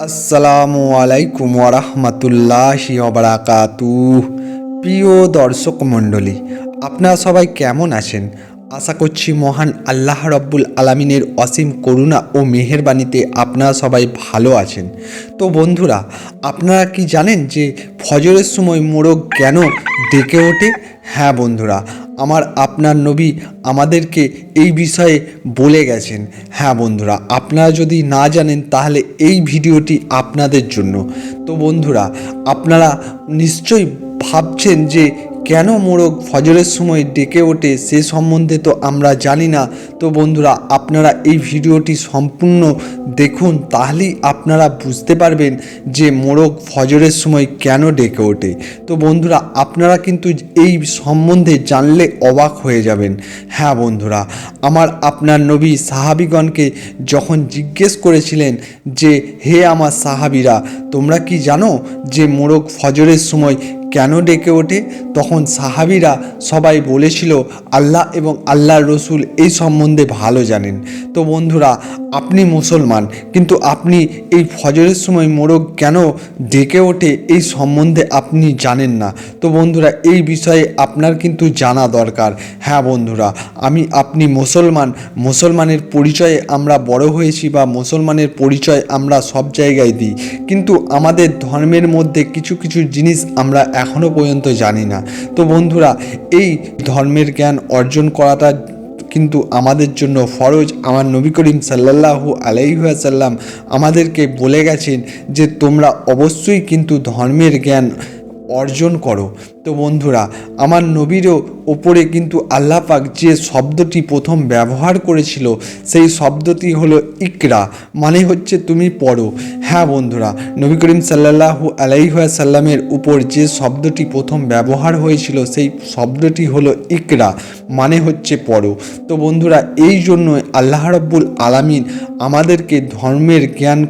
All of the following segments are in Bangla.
আসসালামু আলাইকুম ওরহমতুল্লাহি ওবরাকাতু প্রিয় দর্শক মণ্ডলী, আপনারা সবাই কেমন আছেন? আশা করছি মহান আল্লাহ রব্বুল আলমিনের অসীম করুণা ও মেহেরবানিতে আপনারা সবাই ভালো আছেন। তো বন্ধুরা, আপনারা কি জানেন যে ফজরের সময় মোরগ কেন ডেকে ওঠে? হ্যাঁ বন্ধুরা আমার আপনার নবী আমাদেরকে এই বিষয়ে বলে গেছেন। হ্যাঁ বন্ধুরা, আপনারা যদি না জানেন তাহলে এই ভিডিওটি আপনাদের জন্য। তো বন্ধুরা, আপনারা নিশ্চয়ই ভাবছেন যে কেন মোরগ ফজরের সময় ডেকে ওঠে সে সম্বন্ধে তো আমরা জানি না। তো বন্ধুরা, আপনারা এই ভিডিওটি সম্পূর্ণ দেখুন, তাহলেই আপনারা বুঝতে পারবেন যে মোরগ ফজরের সময় কেন ডেকে ওঠে। তো বন্ধুরা, আপনারা কিন্তু এই সম্বন্ধে জানলে অবাক হয়ে যাবেন। হ্যাঁ বন্ধুরা, আমার আপনার নবী সাহাবিগণকে যখন জিজ্ঞেস করেছিলেন যে, হে আমার সাহাবিরা, তোমরা কি জানো যে মোরগ ফজরের সময় কেন ডেকে ওঠে? তখন সাহাবিরা সবাই বলেছিল, আল্লাহ এবং আল্লাহর রসুল এই সম্বন্ধে ভালো জানেন। তো বন্ধুরা, আপনি মুসলমান, কিন্তু আপনি এই ফজরের সময় মোরগ কেন ডেকে ওঠে? এই সম্বন্ধে আপনি জানেন না। তো বন্ধুরা, এই বিষয়ে আপনার কিন্তু জানা দরকার। হ্যাঁ বন্ধুরা, আমি, আপনি মুসলমান, মুসলমানের পরিচয়ে আমরা বড় হয়েছি বা মুসলমানের পরিচয় আমরা সব জায়গায় দিই। কিন্তু আমাদের ধর্মের মধ্যে কিছু কিছু জিনিস আমরা এখনও পর্যন্ত জানি না। তো বন্ধুরা, এই ধর্মের জ্ঞান অর্জন করাটা কিন্তু আমাদের জন্য ফরজ। আমার নবী করিম সাল্লাহু আলাইহাসাল্লাম আমাদেরকে বলে গেছেন যে তোমরা অবশ্যই কিন্তু ধর্মের জ্ঞান অর্জন করো। তো বন্ধুরা, আমার নবীরও ওপরে কিন্তু আল্লাহ পাক যে শব্দটি প্রথম ব্যবহার করেছিল, সেই শব্দটি হলো ইকরা মানে হচ্ছে তুমি পড়ো। হ্যাঁ বন্ধুরা, নবী করিম সাল্লাল্লাহু আলাইসাল্লামের উপর যে শব্দটি প্রথম ব্যবহার হয়েছিল, সেই শব্দটি হলো ইকরা মানে হচ্ছে পড়ো। তো বন্ধুরা, এই জন্য আল্লাহ রব্বুল আলামিন আমাদেরকে ধর্মের জ্ঞান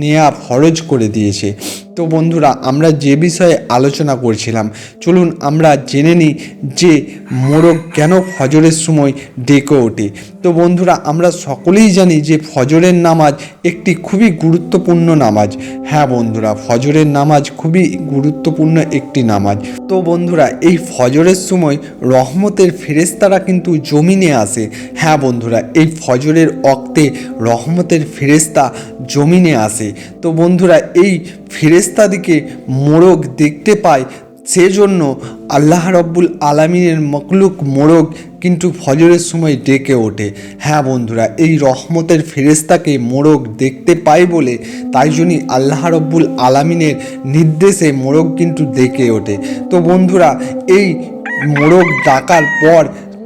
নেয়া ফরজ করে দিয়েছে। তো বন্ধুরা, আমরা যে বিষয়ে আলোচনা করছিলাম, চলুন আমরা জেনে নিই যে মোরগ কেন ফজরের সময় ডেকে ওঠে। তো বন্ধুরা, আমরা সকলেই জানি যে ফজরের নামাজ একটি খুবই গুরুত্বপূর্ণ নামাজ। হ্যাঁ বন্ধুরা, ফজরের নামাজ খুবই গুরুত্বপূর্ণ একটি নামাজ। তো বন্ধুরা, এই ফজরের সময় রহমতের ফেরেস্তারা কিন্তু জমিনে আসে। হ্যাঁ বন্ধুরা, এই ফজরের অক্তে রহমতের ফেরেস্তা জমিনে আসে তো বন্ধুরা, এই ফেরেস্তাদিকে মোরগ দেখতে পায়, সেজন্য আল্লাহ রব্বুল আলমিনের মকলুক মোরগ কিন্তু ফজরের সময় ডেকে ওঠে। হ্যাঁ বন্ধুরা, এই রহমতের ফেরেস্তাকে মোরগ দেখতে পায় বলে তাই জন্যই আল্লাহ রব্বুল আলামিনের নির্দেশে মোরগ কিন্তু ডেকে ওঠে। তো বন্ধুরা, এই মোরগ ডাকার পর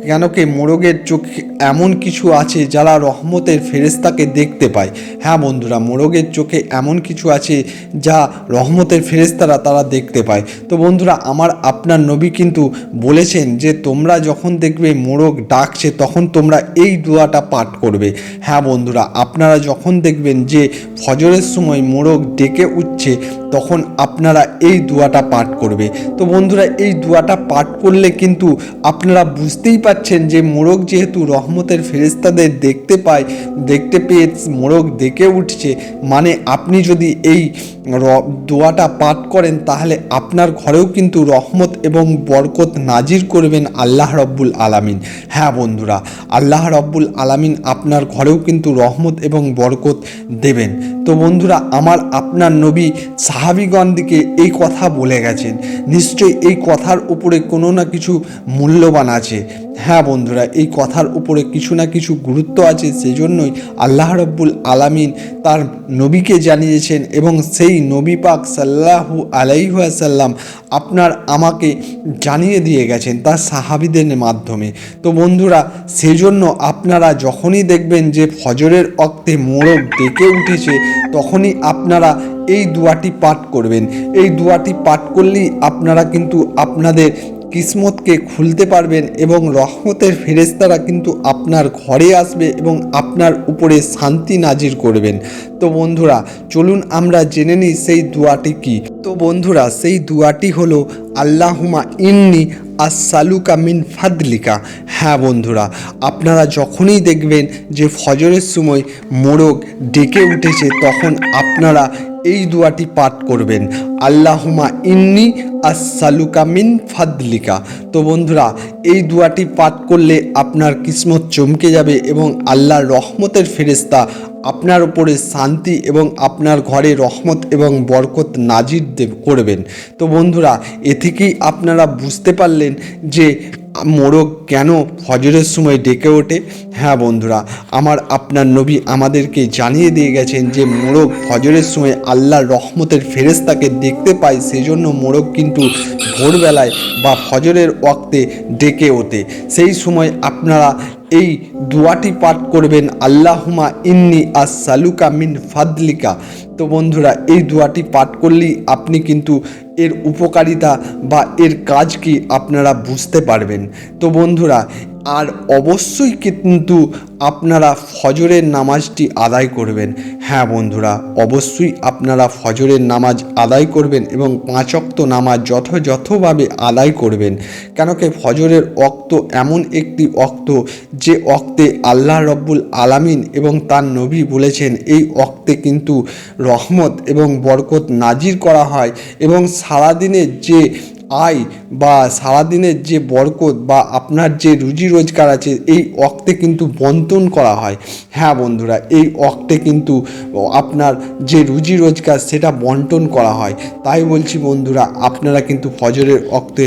কেন কি মোরগের চোখে এমন কিছু আছে যারা রহমতের ফেরেস্তাকে দেখতে পায়। হ্যাঁ বন্ধুরা, মোরগের চোখে এমন কিছু আছে যা রহমতের ফেরেস্তারা তারা দেখতে পায়। তো বন্ধুরা, আমার আপনার নবী কিন্তু বলেছেন যে, তোমরা যখন দেখবে মোরগ ডাকছে, তখন তোমরা এই দোয়াটা পাঠ করবে। হ্যাঁ বন্ধুরা, আপনারা যখন দেখবেন যে, ফজরের সময় মোরগ ডেকে উঠছে, তখন আপনারা এই দোয়াটা পাঠ করবে। তো বন্ধুরা, এই দোয়াটা পাঠ করলে কিন্তু আপনারা বুঝতেই পাচ্ছেন যে, মোরগ যেহেতু রহমতের ফেরেস্তাদের দেখতে পায়, দেখতে পেয়ে মোরগ ডেকে উঠছে। মানে আপনি যদি এই দোয়াটা পাঠ করেন, তাহলে আপনার ঘরেও কিন্তু রহমত এবং বরকত নাজির করবেন আল্লাহ রব্বুল আলামিন। হ্যাঁ বন্ধুরা, আল্লাহ রব্বুল আলামিন আপনার ঘরেও কিন্তু রহমত এবং বরকত দেবেন। তো বন্ধুরা, আমার আপনার নবী সাহাবিগণদিকে এই কথা বলে গেছেন। নিশ্চয়ই এই কথার উপরে কোনো না কিছু মূল্যবান আছে। হ্যাঁ বন্ধুরা, এই কথার উপরে কিছু না কিছু গুরুত্ব আছে, সেজন্যই আল্লাহ রব্বুল আলামিন তার নবীকে জানিয়েছেন এবং সেই নবী পাক সাল্লাহু আলাইহাসাল্লাম আপনার আমাকে জানিয়ে দিয়ে গেছেন তার সাহাবিদের মাধ্যমে। তো বন্ধুরা, সেজন্য আপনারা যখনই দেখবেন যে ফজরের অক্তে মোরগ ডেকে উঠেছে, তখনই আপনারা এই দুয়াটি পাঠ করবেন। এই দুয়াটি পাঠ করলেই আপনারা কিন্তু আপনাদের কিসমতকে খুলতে পারবেন এবং রহমতের ফেরেস্তারা কিন্তু আপনার ঘরে আসবে এবং আপনার উপরে শান্তি নাজির করবেন। তো বন্ধুরা, চলুন আমরা জেনে নিই সেই দুয়াটি কি। তো বন্ধুরা, সেই দুয়াটি হলো আল্লাহুমা ইন্নি আসালুকা মিন ফাদলিকা। হ্যাঁ বন্ধুরা, আপনারা যখনই দেখবেন যে ফজরের সময় মোরগ ডেকে উঠেছে, তখন আপনারা এই দোয়াটি পাঠ করবেন। আল্লাহুমা ইন্নি আসসালুকা মিন ফাদলিকা। তো বন্ধুরা, এই দোয়াটি পাঠ করলে আপনার কিসমত চমকে যাবে এবং আল্লাহর রহমতের ফেরেস্তা আপনার উপরে শান্তি এবং আপনার ঘরে রহমত এবং বরকত নাজির করবেন। তো বন্ধুরা, এ থেকেই আপনারা বুঝতে পারলেন যে মোরগ কেন ফজরের সময় ডেকে ওঠে? হ্যাঁ বন্ধুরা, আমার আপনার নবী আমাদেরকে জানিয়ে দিয়ে গেছেন যে মোরগ ফজরের সময় আল্লাহর রহমতের ফেরেস্তাকে দেখতে পায়, সেজন্য মোরগ কিন্তু ভোরবেলায় বা ফজরের ওয়াক্তে ডেকে ওঠে। সেই সময় আপনারা এই দুয়াটি পাঠ করবেন আল্লাহুমা ইন্নি আসসালুকা মিন ফাদলিকা। তো বন্ধুরা, এই দুয়াটি পাঠ করলেই আপনি কিন্তু এর উপকারিতা বা এর কাজ কি আপনারা বুঝতে পারবেন। তো বন্ধুরা আর অবশ্যই কিন্তু আপনারা ফজরের নামাজটি আদায় করবেন। হ্যাঁ বন্ধুরা, অবশ্যই আপনারা ফজরের নামাজ আদায় করবেন এবং পাঁচক্ত নামাজ যথাযথভাবে আদায় করবেন। কেন কি ফজরের অক্ত এমন একটি অক্ত যে অক্তে আল্লাহ রব্বুল আলামিন এবং তার নবী বলেছেন, এই অক্তে কিন্তু রহমত এবং বরকত নাজির করা হয় এবং সারাদিনের যে আয় বা সারাদিনের যে বরকত বা আপনার যে রুজি রোজগার আছে, এই অক্তে কিন্তু বন্টন করা হয়। হ্যাঁ বন্ধুরা, এই অক্তে কিন্তু আপনার যে রুজি রোজগার সেটা বন্টন করা হয়। তাই বলছি বন্ধুরা, আপনারা কিন্তু ফজরের অক্তে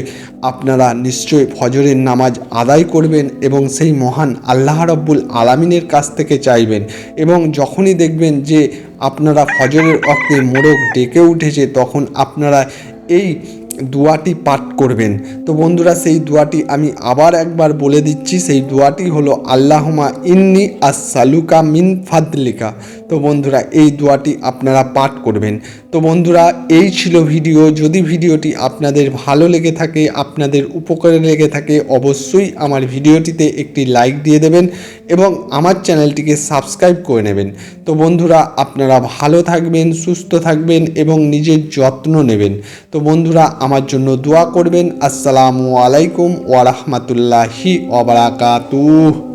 আপনারা নিশ্চয়ই ফজরের নামাজ আদায় করবেন এবং সেই মহান আল্লাহ রব্বুল আলামিনের কাছ থেকে চাইবেন। এবং যখনই দেখবেন যে আপনারা ফজরের অক্তে মোরগ ডেকে উঠেছে, তখন আপনারা এই দোয়াটি পাঠ করবেন। তো বন্ধুরা, সেই দোয়াটি আমি আবার একবার বলে দিচ্ছি। সেই দোয়াটি হলো আল্লাহমা ইন্নি আসালুকা মিন ফাদলিকা। তো বন্ধুরা, এই দোয়াটি আপনারা পাঠ করবেন। তো বন্ধুরা, এই ছিল ভিডিও। যদি ভিডিওটি আপনাদের ভালো লেগে থাকে, আপনাদের উপকারে লেগে থাকে, অবশ্যই আমার ভিডিওটিতে একটি লাইক দিয়ে দেবেন এবং আমার চ্যানেলটিকে সাবস্ক্রাইব করে নেবেন। তো বন্ধুরা, আপনারা ভালো থাকবেন, সুস্থ থাকবেন এবং নিজের যত্ন নেবেন। তো বন্ধুরা, আমার জন্য দোয়া করবেন। আসসালামু আলাইকুম ওয়ারহমতুল্লাহি ওবরাকাতুহ